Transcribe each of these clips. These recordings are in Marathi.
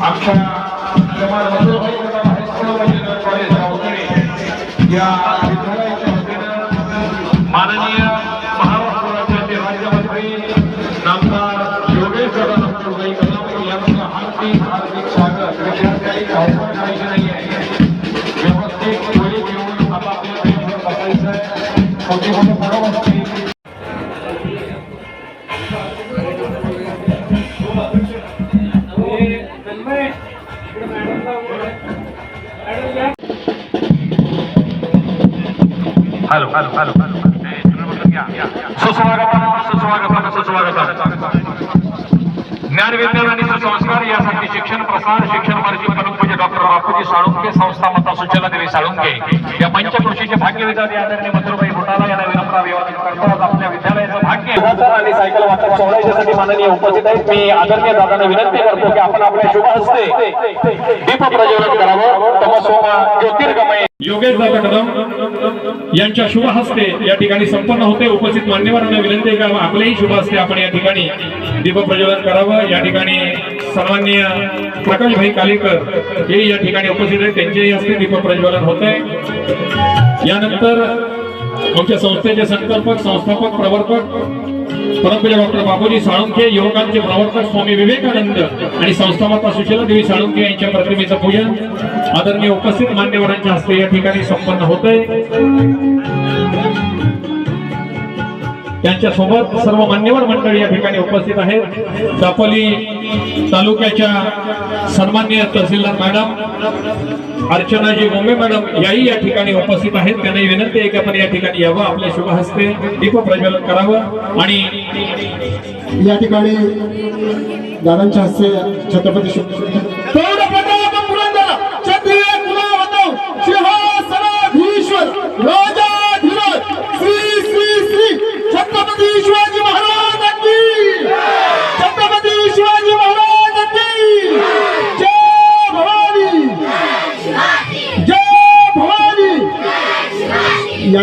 आमच्या हॅलो हॅलो हॅलो सुस्वागतम सुस्वागतम सुस्वागतम ज्ञान विज्ञान आणि सुसंस्कार यासाठी शिक्षण प्रसार शिक्षण मार्जी परमपूज्य डॉक्टर बापूजी साळुंके संस्था मता सुचला देवी साळुंके या पंचकृषीचे भाग्यविधाते आदरणीय मंत्रुबाई भोटाला यांना विनम्र अभिवादन करतो आज आपल्या विद्यालयाचं भाग्य आणि सायकल वाटप सोहळा याच्यासाठी माननीय उपस्थित आहेत. मी आदरणीय दादांना विनंती करतो की आपण आपल्या शुभ हस्ते दीप प्रज्वलन करावं. तमसोमा ज्योतिर्गमय. योगेश दादा कदम यांच्या शुभ हस्ते या ठिकाणी संपन्न होते. उपस्थित मान्यवरांना विनंती आहे का आपलेही शुभ हस्ते आपण या ठिकाणी दीप प्रज्वलन करावं. या ठिकाणी सन्माननीय प्रकाशभाई कालेकर हे या ठिकाणी उपस्थित आहेत. त्यांच्याही हस्ते दीप प्रज्वलन होत आहे यानंतर आमच्या संस्थेचे संकल्पक संस्थापक प्रवर्तक परमपूज्य डॉक्टर बाबूजी साळुंखे युवकांचे प्रवर्तक स्वामी विवेकानंद आणि संस्थामाता सुशीला देवी साळुंखे यांच्या प्रतिमेचं पूजन. आदरणीय उपस्थित मान्यवरांच्या हस्ते या ठिकाणी संपन्न होत आहे सोबत सर्व मान्यवर मंडळी या ठिकाणी उपस्थित आहेत. दापोली तालुक्याच्या सन्मान्य तहसीलदार मॅडम अर्चनाजी बोंबे मॅडम याही या ठिकाणी उपस्थित आहेत. त्यांनाही विनंती आहे की आपण या ठिकाणी यावं आपल्या शुभ हस्ते दीप प्रज्वलन करावं आणि या ठिकाणी दादांच्या हस्ते छत्रपती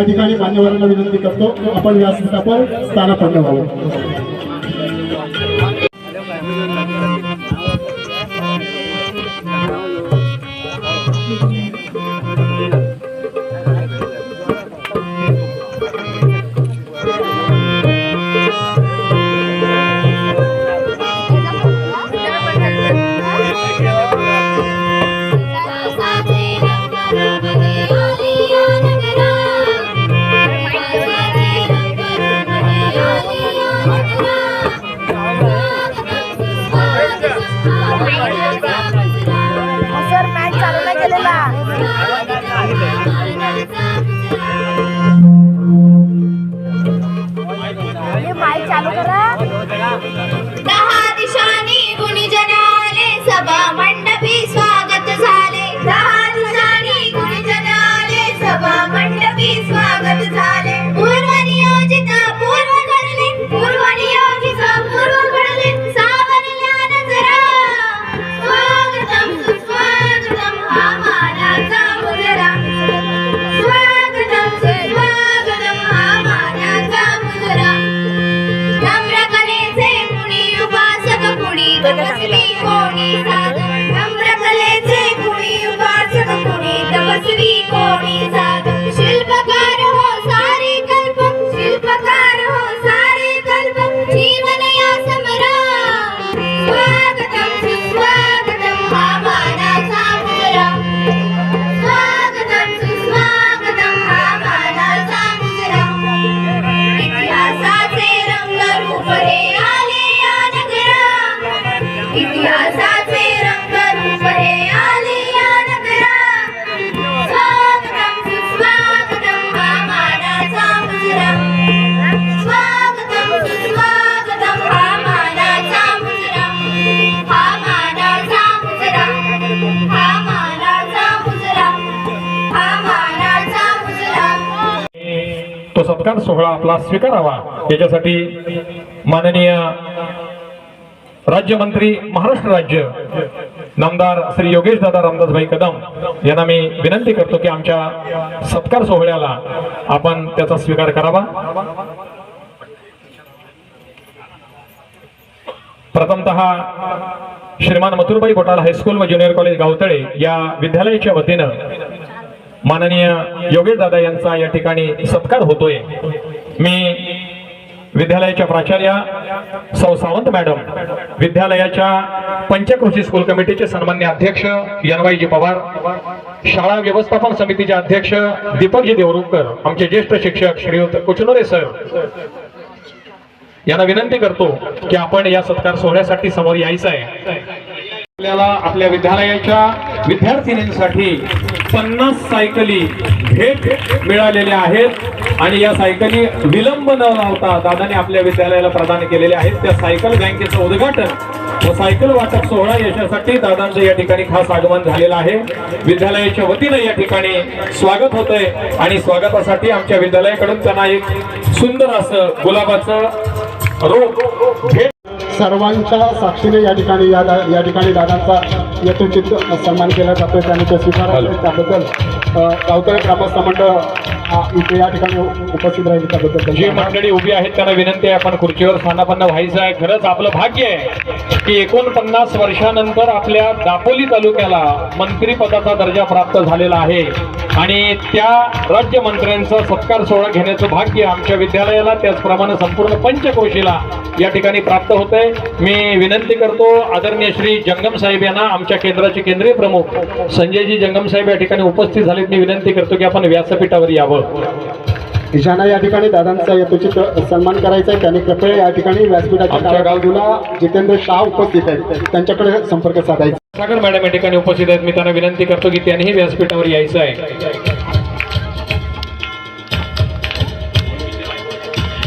या ठिकाणी मान्यवरांना विनंती करतो. आपण व्यासपीठावर स्थानापन्न व्हावं. चालू करा. Terima kasih. सत्कार सोहळा आपला स्वीकारावा. याच्यासाठी माननीय राज्यमंत्री महाराष्ट्र राज्य नामदार श्री योगेश दादा रामदासभाई कदम यांना मी विनंती करतो की आमच्या सत्कार सोहळ्याला आपण त्याचा स्वीकार करावा. प्रथमतः श्रीमान मथुरबाई बोटाल हायस्कूल व ज्युनियर कॉलेज गावतळे या विद्यालयाच्या वतीनं माननीय योगेश दादा यांचा या ठिकाणी सत्कार होतोय. मी विद्यालयाच्या प्राचार्या सौ सावंत मॅडम विद्यालयाच्या पंचकृषी स्कूल कमिटीचे सन्मान्य अध्यक्ष यनवाईजी पवार शाळा व्यवस्थापन समितीचे अध्यक्ष दीपकजी देवरुखकर आमचे ज्येष्ठ शिक्षक श्रीयुत कुचनोरे सर. यांना विनंती करतो की आपण या सत्कार सोहळ्यासाठी समोर यायचं आहे. आपल्याला आपल्या विद्यालयाच्या विद्यार्थिनींसाठी पन्नास सायकली भेट मिळालेल्या आहेत. आणि या सायकली विलंब न लावता दादाने आपल्या विद्यालयाला प्रदान केलेल्या आहेत. त्या सायकल बँकेचं उद्घाटन व सायकल वाटप सोहळा याच्यासाठी दादांचं या ठिकाणी खास आगमन झालेलं आहे. विद्यालयाच्या वतीनं या ठिकाणी स्वागत होतंय. आणि स्वागतासाठी आमच्या विद्यालयाकडून त्यांना एक सुंदर असं गुलाबाचं रोप भेट सर्वांच्या साक्षीने या ठिकाणी या दा- या ठिकाणी दादांचा यथोचित सन्मान केला जातोय. त्यांनी ते स्वीकारायचं त्याबद्दल गावतळे ग्रामस्थ मंडळ इथे या ठिकाणी उपस्थित राहील त्याबद्दल जी मंडळी उभी आहेत त्यांना विनंती आहे आपण खुर्चीवर स्थानापन्न व्हायचं आहे. खरंच आपलं भाग्य आहे की एकोणपन्नास वर्षानंतर आपल्या दापोली तालुक्याला मंत्रीपदाचा दर्जा प्राप्त झालेला आहे. आणि त्या राज्यमंत्र्यांचा सत्कार सोहळा घेण्याचं भाग्य आमच्या विद्यालयाला त्याचप्रमाणे संपूर्ण पंचकोशीला या ठिकाणी प्राप्त होत आहे मी विनंती करतो आदरणीय श्री जंगम साहेब यांना आमच्या केंद्राचे केंद्रीय प्रमुख संजयजी जंगम साहेब या ठिकाणी उपस्थित झालेत. मी विनंती करतो की आपण व्यासपीठावर यावं. ज्यांना या ठिकाणी दादांचा यथोचित सन्मान करायचा आहे त्यांनी कृपया या ठिकाणी व्यासपीठाच्या बाजूला जितेंद्र शाह उपस्थित आहेत. त्यांच्याकडे संपर्क साधायचा. सागर मॅडम या ठिकाणी उपस्थित आहेत. मी त्यांना विनंती करतो की त्यांनीही व्यासपीठावर यायचं आहे.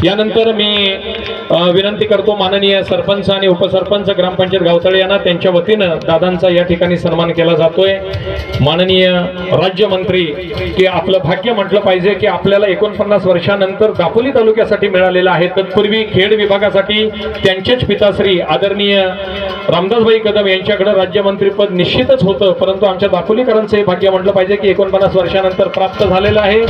यानंतर मी विनंती करतो माननीय सरपंच आणि उपसरपंच ग्रामपंचायत गावतळे यांना त्यांच्या वतीनं दादांचा या ठिकाणी सन्मान केला जातोय. माननीय राज्यमंत्री की आपलं भाग्य म्हटलं पाहिजे की आपल्याला एकोणपन्नास वर्षानंतर दापोली तालुक्यासाठी मिळालेलं आहे. तत्पूर्वी खेड विभागासाठी त्यांचेच पिताश्री आदरणीय रामदासभाई कदम यांच्याकडे राज्यमंत्रीपद निश्चितच होतं. परंतु आमच्या दापोलीकरांचं हे भाग्य म्हटलं पाहिजे की एकोणपन्नास वर्षानंतर प्राप्त झालेलं आहे.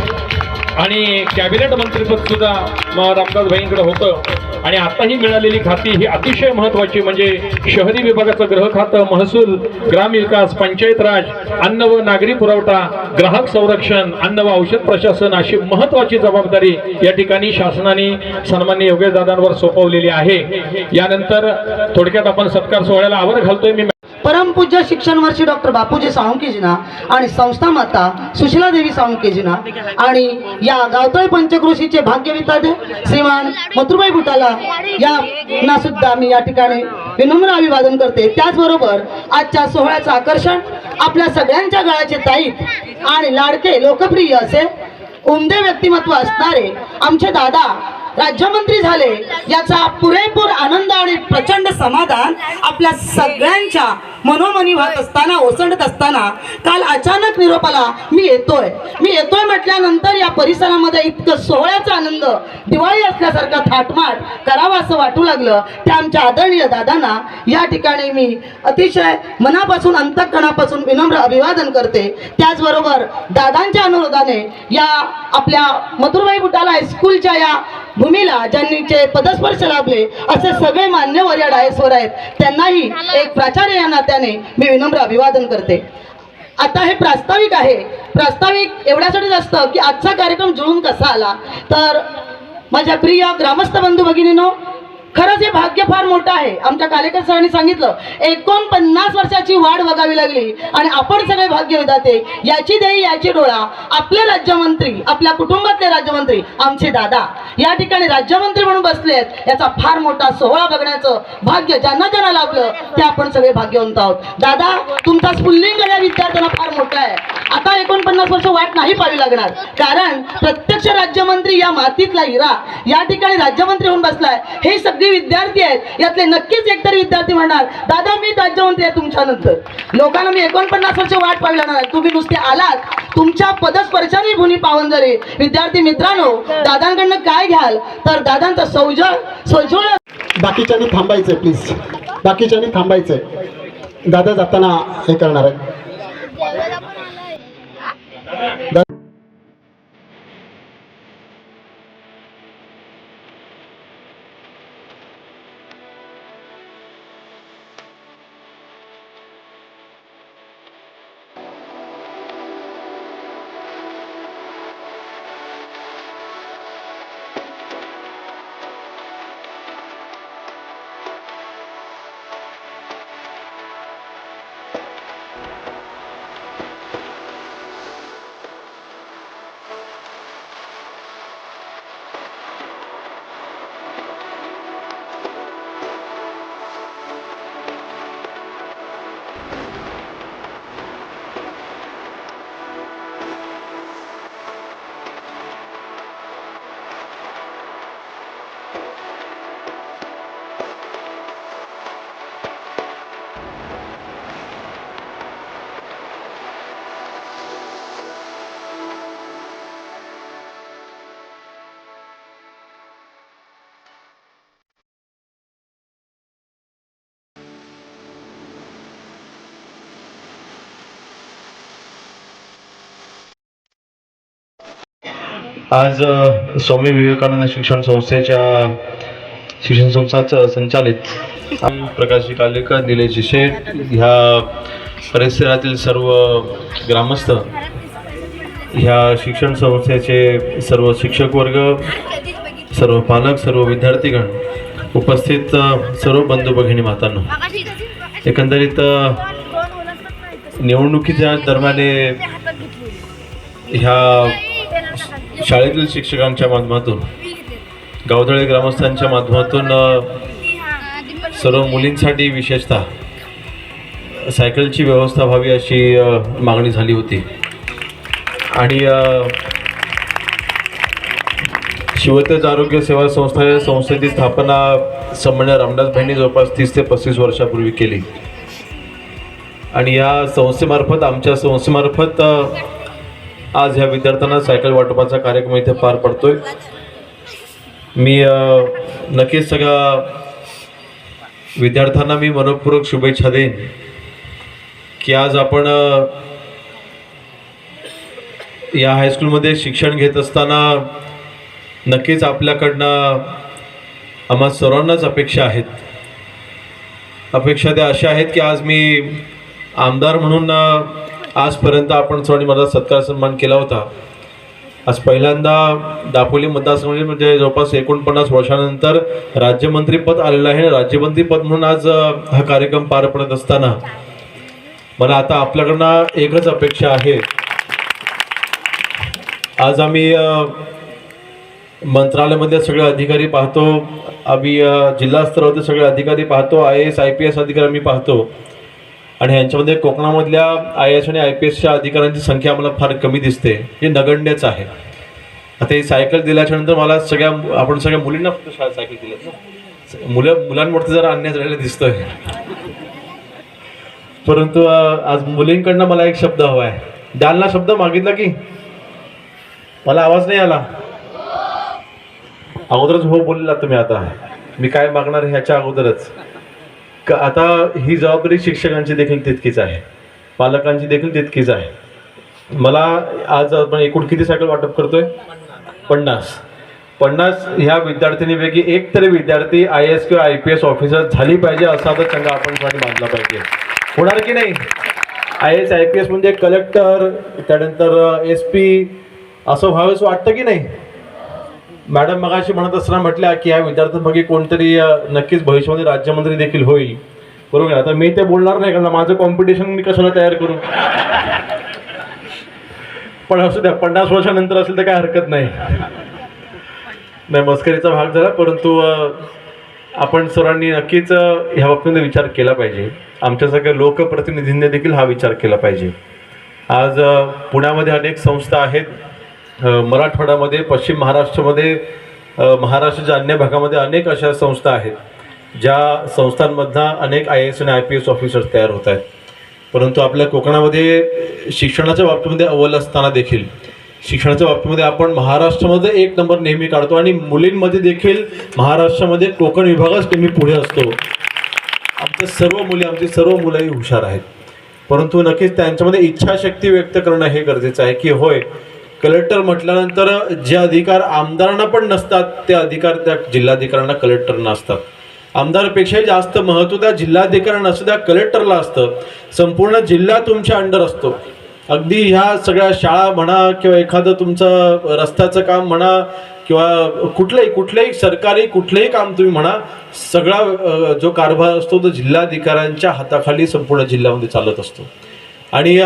आणि कॅबिनेट मंत्रीपद सुद्धा रामदास भाईंकडे होतं. आणि आता ही मिळालेली खाती ही अतिशय महत्वाची म्हणजे शहरी विभागाचं ग्रह खातं महसूल ग्रामविकास पंचायत राज अन्न व नागरी पुरवठा ग्राहक संरक्षण अन्न व औषध प्रशासन अशी महत्वाची जबाबदारी या ठिकाणी शासनाने सन्मान्य योगेश दादांवर सोपवलेली आहे. यानंतर थोडक्यात आपण सत्कार सोहळ्याला आवर घालतोय. मी परमपूज्य शिक्षण वर्षी डॉक्टर बापूजी साळुंकेजीना आणि संस्था माता सुशीला देवी साळुंकेजीना आणि या गावतळे पंचक्रोशीचे भाग्य विधाते श्रीमान मथुरबाई बुटाला या सुद्धा मी या ठिकाणी विनम्र अभिवादन करते. त्याचबरोबर आजच्या सोहळ्याचं आकर्षण आपल्या सगळ्यांच्या गळाचे ताईत आणि लाडके लोकप्रिय असे उमदे व्यक्तिमत्व असणारे आमचे दादा राज्यमंत्री झाले. याचा पुरेपूर आनंद आणि प्रचंड समाधान आपल्या सगळ्यांच्या मनोमनी वाहत असताना ओसंडत असताना काल अचानक निरोपाला मी येतोय. मी येतोय म्हटल्यानंतर या परिसरामध्ये इतकं सोहळ्याचा आनंद दिवाळी असल्यासारखा थाटमाट करावा असं वाटू लागलं. त्या आमच्या आदरणीय दादांना या ठिकाणी मी अतिशय मनापासून अंतकणापासून विनम्र अभिवादन करते. त्याचबरोबर दादांच्या अनुरोधाने या आपल्या मथुरबाई बुटाला हायस्कूलच्या या भूमीला ज्यांनीचे पदस्पर्श लाभले असे सगळे मान्यवर या डायसवर आहेत. त्यांनाही एक प्राचार्य या नात्याने मी विनम्र अभिवादन करते. आता हे प्रास्ताविक आहे. प्रास्ताविक एवढ्यासाठीच असतं की आजचा कार्यक्रम जुळून कसा आला? तर माझ्या प्रिय ग्रामस्थ बंधू भगिनीनो खरंच हे भाग्य फार मोठं आहे. आमच्या कालेकर सरांनी सांगितलं एकोणपन्नास वर्षाची वाढ बघावी लागली आणि आपण सगळे भाग्य विधाते. याची देई याची डोळा आपले राज्यमंत्री आपल्या कुटुंबातले राज्यमंत्री आमचे दादा. या ठिकाणी राज्यमंत्री म्हणून बसले आहेत. याचा फार मोठा सोहळा बघण्याचं भाग्य ज्यांना ज्यांना लाभलं ते आपण सगळे भाग्यवंत आहोत. दादा तुमचा स्फुल्लिंग या विद्यार्थ्यांना फार मोठा आहे. आता एकोणपन्नास वर्ष वाट नाही पाहावी लागणार. कारण प्रत्यक्ष राज्यमंत्री या मातीतला हिरा या ठिकाणी राज्यमंत्री होऊन बसलाय. हे सगळे विद्यार्थी आहेत. यातले नक्कीच एकतरी विद्यार्थी म्हणणार दादा मी राज्यमंत्री आहे तुमच्या नंतर. लोकांना मी एकोणपन्नास वर्ष वाट पाहावी लागणार तुम्ही नुसते आलात. तुमच्या पदस्पर्शाने भूमी पावन जरे. विद्यार्थी मित्रांनो दादांकडनं काय घ्याल? तर दादांचा सौजळ सोजोळ बाकीच्यानी थांबायचंय प्लीज बाकीच्यानी थांबायचंय. दादा जाताना हे करणार आहे That आज स्वामी विवेकानंद शिक्षण संस्थेच्या शिक्षण संस्थाचं संचालित प्रकाशी कालेकर निलेश शेठ ह्या परिसरातील सर्व ग्रामस्थ ह्या शिक्षण संस्थेचे सर्व शिक्षक वर्ग सर्व पालक सर्व विद्यार्थीगण उपस्थित सर्व बंधू भगिनी मातांना. एकंदरीत निवडणुकीच्या दरम्याने ह्या शाळेतील शिक्षकांच्या माध्यमातून गावधळे ग्रामस्थांच्या माध्यमातून सर्व मुलींसाठी विशेषतः सायकलची व्यवस्था व्हावी अशी मागणी झाली होती. आणि शिवतेज आरोग्य सेवा संस्था या संस्थेची स्थापना सन्मान्य रामदास भाईंनी जवळपास तीस ते पस्तीस वर्षापूर्वी केली. आणि या संस्थेमार्फत आमच्या संस्थेमार्फत आज ह्या विद्यार्थ्यांना सायकल वाटपाचा कार्यक्रम इथे पार पडतोय. मी नक्कीच सगळ्या विद्यार्थ्यांना मी मनपूर्वक शुभेच्छा देईन की आज आपण या हायस्कूलमध्ये शिक्षण घेत असताना नक्कीच आपल्याकडनं आम्हा सर्वांनाच अपेक्षा आहेत. अपेक्षा त्या अशा आहेत की आज मी आमदार म्हणून आजपर्यंत आपण सर्वांनी माझा सत्कार सन्मान केला होता. आज पहिल्यांदा दापोली मतदारसंघ म्हणजे जवळपास एकोणपन्नास वर्षानंतर राज्यमंत्रीपद आलेलं आहे. राज्यमंत्रीपद म्हणून आज हा कार्यक्रम पार पडत असताना मला आता आपल्याकडनं एकच अपेक्षा आहे. आज आम्ही मंत्रालयामध्ये सगळे अधिकारी पाहतो आम्ही अ, जिल्हा स्तरावरती सगळे अधिकारी पाहतो I S I P S अधिकारी आम्ही पाहतो. आणि ह्यांच्यामध्ये कोकणामधल्या आय एस आणि आय पी एसच्या अधिकाऱ्यांची संख्या आम्हाला फार कमी दिसते. हे नगण्यच आहे. आता ही सायकल दिल्याच्या नंतर मला सगळ्या आपण सगळ्या मुलींना फक्त शा- सायकल दिल्यात मुलं मुलांवरती जरा अन्याय झालेला दिसतोय. परंतु आज मुलींकडनं मला एक शब्द हवा आहे. डालना शब्द मागितला की? मला आवाज नाही आला. अगोदरच हो बोललेला तुम्ही आता. मी काय मागणार ह्याच्या अगोदरच? का आता ही जबाबदारी शिक्षकांची देखील तितकीच आहे. पालकांची देखील तितकीच आहे. मला आज आपण एकूण किती सायकल वाटप करतोय? पन्नास. पन्नास ह्या विद्यार्थिनीपैकी एक तरी विद्यार्थी आय एस किंवा आय पी एस ऑफिसर झाली पाहिजे असा तर त्यांना आपण बांधला पाहिजे. होणार की नाही? I S I P S म्हणजे कलेक्टर त्यानंतर एस पी असं व्हावेच वाटतं की नाही? मॅडम मगाशी म्हणत असताना म्हटल्या की या विद्यार्थ्यांपैकी कोणतरी नक्कीच भविष्यामध्ये राज्यमंत्री देखील होईल. बरोबर आहे. आता मी ते बोलणार नाही कारण माझं कॉम्पिटिशन मी कशाला तयार करू? पण असू द्या पन्नास वर्षानंतर असेल तर काय हरकत नाही. नाही मस्करीचा भाग झाला परंतु आपण सर्वांनी नक्कीच ह्या बाबतीमध्ये विचार केला पाहिजे. आमच्यासारख्या लोकप्रतिनिधींनी देखील हा विचार केला पाहिजे. आज पुण्यामध्ये अनेक संस्था आहेत मराठवाड्यामध्ये पश्चिम महाराष्ट्रामध्ये महाराष्ट्राच्या अन्य भागामध्ये अनेक अशा संस्था आहेत ज्या संस्थांमधनं अनेक आय एस आणि आय पी एस ऑफिसर्स तयार होत आहेत. परंतु आपल्या कोकणामध्ये शिक्षणाच्या बाबतीमध्ये अव्वल असताना देखील शिक्षणाच्या बाबतीमध्ये आपण महाराष्ट्रामध्ये एक नंबर नेहमी काढतो आणि मुलींमध्ये देखील महाराष्ट्रामध्ये कोकण विभागच नेहमी पुढे असतो. आमच्या सर्व मुली आमची सर्व मुलंही हुशार आहेत. परंतु नक्कीच त्यांच्यामध्ये इच्छाशक्ती व्यक्त करणं हे गरजेचं आहे की होय कलेक्टर म्हटल्यानंतर जे अधिकार आमदारांना पण नसतात ते अधिकार त्या जिल्हाधिकाऱ्यांना कलेक्टरना असतात. आमदारपेक्षाही जास्त महत्त्व त्या जिल्हाधिकाऱ्यांना असतं त्या कलेक्टरला असतं. संपूर्ण जिल्हा तुमच्या अंडर असतो. अगदी ह्या सगळ्या शाळा म्हणा किंवा एखादं तुमचं रस्त्याचं काम म्हणा किंवा कुठलंही कुठलंही सरकारी कुठलंही काम तुम्ही म्हणा सगळा जो कारभार असतो तो जिल्हाधिकाऱ्यांच्या हाताखाली संपूर्ण जिल्ह्यामध्ये चालत असतो. आणि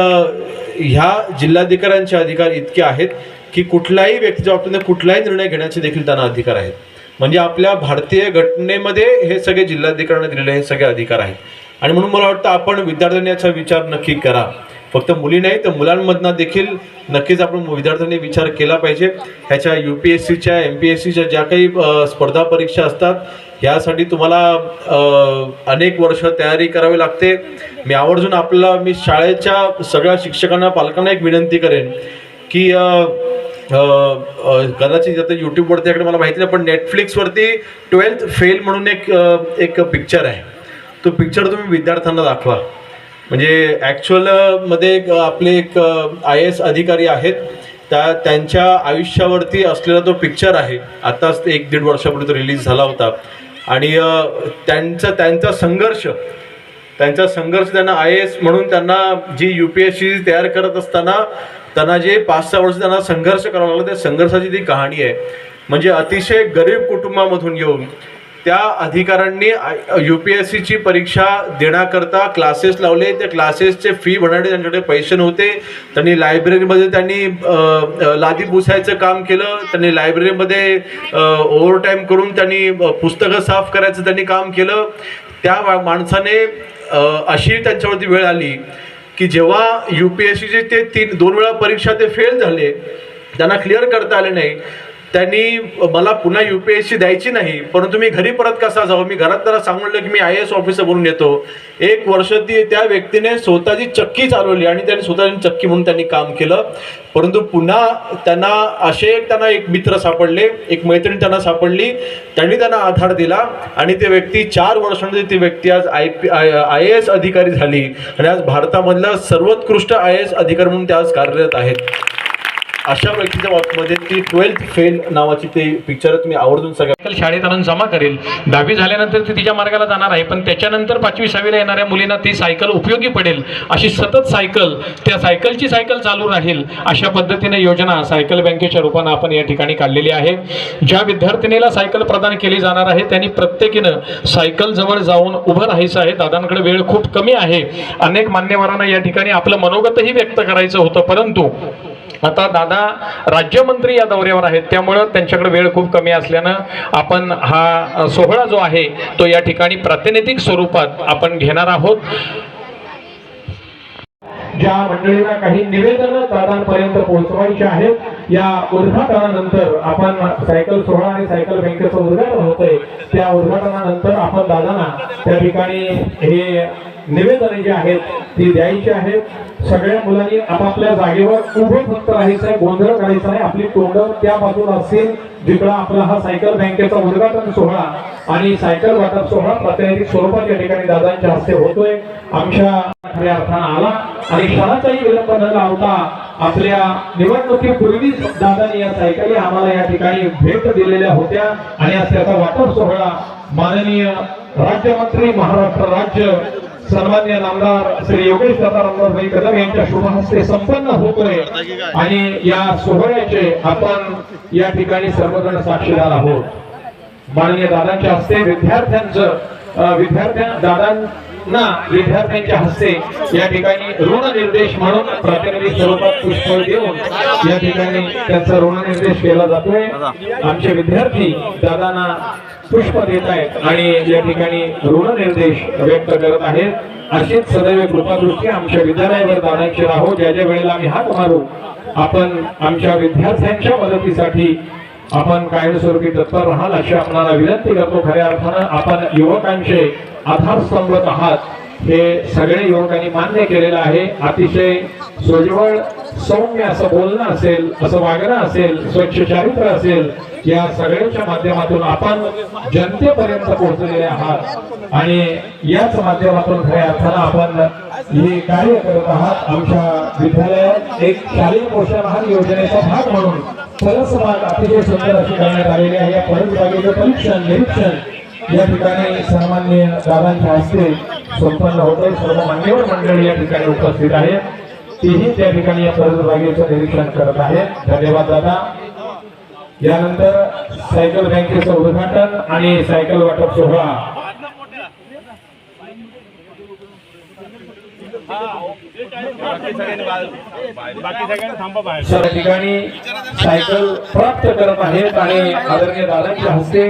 ह्या जिल्हाधिकाऱ्यांचे अधिकार इतके आहेत की कुठल्याही व्यक्तीच्या बाबतीत कुठलाही निर्णय घेण्याचे देखील त्यांना अधिकार आहेत. म्हणजे आपल्या भारतीय घटनेमध्ये हे सगळे जिल्हाधिकाऱ्यांना दिलेले हे सगळे अधिकार आहेत. आणि म्हणून मला वाटतं आपण विद्यार्थ्यांनी याचा विचार नक्की करा. फक्त मुली नाही तर मुलांमधनं देखील नक्कीच आपण विद्यार्थ्यांनी विचार केला पाहिजे. ह्याच्या यू पी एस सीच्या एम पी एस सीच्या ज्या काही स्पर्धा परीक्षा असतात यासाठी तुम्हाला अनेक वर्ष तयारी करावी लागते. मी आवर्जून आपल्याला मी शाळेच्या सगळ्या शिक्षकांना पालकांना एक विनंती करेन की कदाचित आता यूट्यूबवरती त्याकडे मला माहिती नाही पण नेटफ्लिक्सवरती ट्वेल्थ फेल म्हणून एक एक पिक्चर आहे. तो पिक्चर तुम्ही विद्यार्थ्यांना दाखवा. म्हणजे ॲक्च्युअलमध्ये एक आपले एक आय एस अधिकारी आहेत. त्या त्यांच्या आयुष्यावरती असलेला तो पिक्चर आहे. आत्ताच एक दीड वर्षापूर्वी तो रिलीज झाला होता. आणि त्यांचा त्यांचा संघर्ष त्यांचा संघर्ष त्यांना आय एस म्हणून त्यांना जी यू पी एस सी तयार करत असताना त्यांना जे पाच सहा वर्ष त्यांना संघर्ष करावा लागला त्या संघर्षाची ती कहाणी आहे. म्हणजे अतिशय गरीब कुटुंबामधून येऊन त्या अधिकाऱ्यांनी यू पी एस सीची परीक्षा देण्याकरता क्लासेस लावले. त्या क्लासेसचे फी भरण्यासाठी त्यांच्याकडे पैसे नव्हते. त्यांनी लायब्ररीमध्ये त्यांनी लादी पुसायचं काम केलं. त्यांनी लायब्ररीमध्ये ओव्हरटाईम करून त्यांनी पुस्तकं साफ करायचं त्यांनी काम केलं. त्या माणसाने अशी त्यांच्यावरती वेळ आली की जेव्हा यू पी एस सीचे ते तीन दोन वेळा परीक्षा ते फेल झाले त्यांना क्लिअर करता आले नाही. त्यांनी मला पुन्हा यू पी एस सी द्यायची नाही परंतु मी घरी परत कसा जावं? मी घरात त्याला सांगितलं की मी आय एस ऑफिसर बनून येतो. एक वर्ष ती त्या व्यक्तीने स्वतःची चक्की चालवली आणि त्यांनी स्वतःची चक्की म्हणून त्यांनी काम केलं. परंतु पुन्हा त्यांना असे एक त्यांना एक मित्र सापडले एक मैत्रीण त्यांना सापडली. त्यांनी त्यांना आधार दिला आणि ते व्यक्ती चार वर्षांमध्ये ती व्यक्ती आज I P I I A S अधिकारी झाली. आणि आज भारतामधला सर्वोत्कृष्ट आय एस अधिकारी म्हणून ते आज कार्यरत आहेत. अशा व्यक्तीच्या बाबतीमध्ये ती ट्वेल्थ फेल नावाची ते पिक्चर तुम्ही आवर्जून सगळ्या शाळेत आणून जमा करेल. दहावी झाल्यानंतर ती तिच्या मार्गाला जाणार आहे पण त्याच्यानंतर पाचवी सहावीला येणाऱ्या मुलींना ती सायकल उपयोगी पडेल. अशी सतत सायकल त्या सायकलची सायकल चालू राहील अशा पद्धतीने योजना सायकल बँकेच्या रूपानं आपण या ठिकाणी काढलेली आहे. ज्या विद्यार्थिनीला सायकल प्रदान केली जाणार आहे त्यांनी प्रत्येकीनं सायकल जवळ जाऊन उभं राहायचं आहे. दादांकडे वेळ खूप कमी आहे. अनेक मान्यवरांना या ठिकाणी आपलं मनोगतही व्यक्त करायचं होतं परंतु आता दादा राज्यमंत्री या दौऱ्यावर आहेत त्यामुळं त्यांच्याकडे वेळ खूप कमी असल्यानं आपण हा सोहळा जो आहे तो या ठिकाणी प्रातिनिधिक स्वरूपात आपण घेणार आहोत. ज्या मंडळीला काही निवेदन दादांपर्यंत पोहोचवायचे आहेत या उद्घाटनानंतर आपण सायकल सोहळा आणि सायकल बँकेचं उद्घाटन होतंय. त्या उद्घाटनानंतर आपण दादांना त्या ठिकाणी हे निवेदन जे आहेत ती द्यायची आहेत. सगळ्या मुलांनी आपापल्या जागेवर उभं फक्त राहायचं गोंधळ करायचा नाही. आपली तोंड त्या बाजूला असतील जिकडं आपला हा सायकल बँकेचा उद्घाटन सोहळा आणि सायकल वाटप सोहळा प्रातिनिधिक स्वरूपात या ठिकाणी दादांच्या हस्ते होतोय. आमच्या खऱ्या अर्थानं आला आणि क्षणाचाही विलंब न लावता आपल्या निवडणुकीपूर्वीच दादांनी या सायकली आम्हाला या ठिकाणी भेट दिलेल्या होत्या आणि आज त्याचा वाटप सोहळा माननीय राज्यमंत्री महाराष्ट्र राज्य सन्मान्य नामदार श्री योगेश दादा रामदासभाई कदम यांच्या शुभहस्ते संपन्न होतोय. आणि या सोहळ्याचे आपण या ठिकाणी सर्वजण साक्षीदार आहोत. माननीय दादांच्या हस्ते विद्यार्थ्यांचं विद्यार्थ्या दादां ना विद्यार्थ्यांच्या हस्ते या ठिकाणी ऋण निर्देश म्हणून प्रातिनिधिक स्वरूपात पुष्प देऊन या ठिकाणी त्यांचा ऋण निर्देश केला जातोय. आमचे विद्यार्थी दादांना पुष्प देत आहेत आणि या ठिकाणी ऋण निर्देश व्यक्त करत आहेत. अशीच सदैव कृपादृष्टी आमच्या विद्यालयावर दादांची राहो. ज्या ज्या वेळेला आम्ही हात मारू आपण आमच्या विद्यार्थ्यांच्या मदतीसाठी आपण कायमस्वरूपी तत्पर राहाल अशी आपणाला विनंती करतो. खऱ्या अर्थानं आपण युवकांचे आधारस्तंभच आहात. हे सगळे युवकांनी मान्य केलेलं आहे. अतिशय सोजवळ सौम्य असं बोलणं असेल असं वागणं असेल स्वच्छ चारित्र असेल या सगळ्याच्या माध्यमातून आपण जनतेपर्यंत पोहोचलेले आहात. आणि याच माध्यमातून खऱ्या अर्थानं आपण हे कार्य करत आहात. आमच्या विद्यालयात एक शालेय पोषण आहार योजनेचा भाग म्हणून सरस अतिशय सुंदर अशी करण्यात आलेली आहे. या परत परीक्षण निरीक्षण या ठिकाणी सामान्य दादांच्या हस्ते संपन्न होते सर्व मान्यवर मंडळी या ठिकाणी उपस्थित आहेत तेही त्या ठिकाणी या परत निरीक्षण करत आहेत धन्यवाद दादा. यानंतर सायकल बँकेचं उद्घाटन आणि सायकल वाटप सोहळा. सर्व ठिकाणी सायकल प्राप्त करत आहेत आणि आदरणीय दादांच्या हस्ते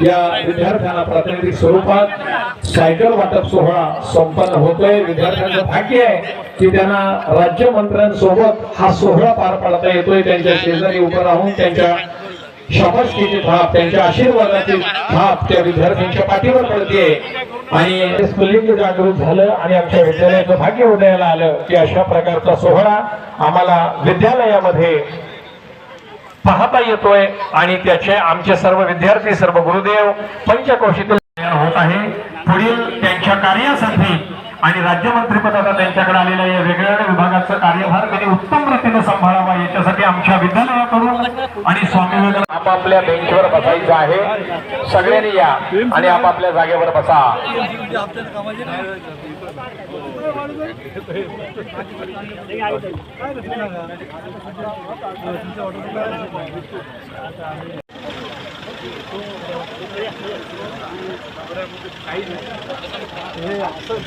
या विद्यार्थ्यांना प्रातिनिधिक स्वरूपात सायकल वाटप सोहळा संपन्न होतोय. विद्यार्थ्यांचं भाग्य आहे की त्यांना राज्यमंत्र्यांसोबत हा सोहळा पार पाडता येतोय. त्यांच्या शेजारी उभं राहून त्यांच्या शाबासकीची थाप त्यांच्या आशीर्वादाची थाप त्या विद्यार्थ्यांच्या पाठीवर पडते आणि स्फुल्लिंग जागृत झालं आणि आमच्या विद्यालयाचं भाग्य उदयाला आलं की अशा प्रकारचा सोहळा आम्हाला विद्यालयामध्ये पाहता येतोय आणि त्याचे आमचे सर्व विद्यार्थी सर्व गुरुदेव पंचकोशीतील होत आहे. पुढील त्यांच्या कार्यासाठी आणि राज्यमंत्रीपदाचा त्यांच्याकडे आलेल्या या वेगवेगळ्या विभागाचं कार्यभार त्यांनी उत्तम रीतीने सांभाळावा याच्यासाठी आमच्या विद्यालयाकडून आणि स्वामी विवेकानंद आपापल्या बेंचवर बसायचं आहे. सगळ्यांनी या आणि आपापल्या जागेवर बसा. हे असं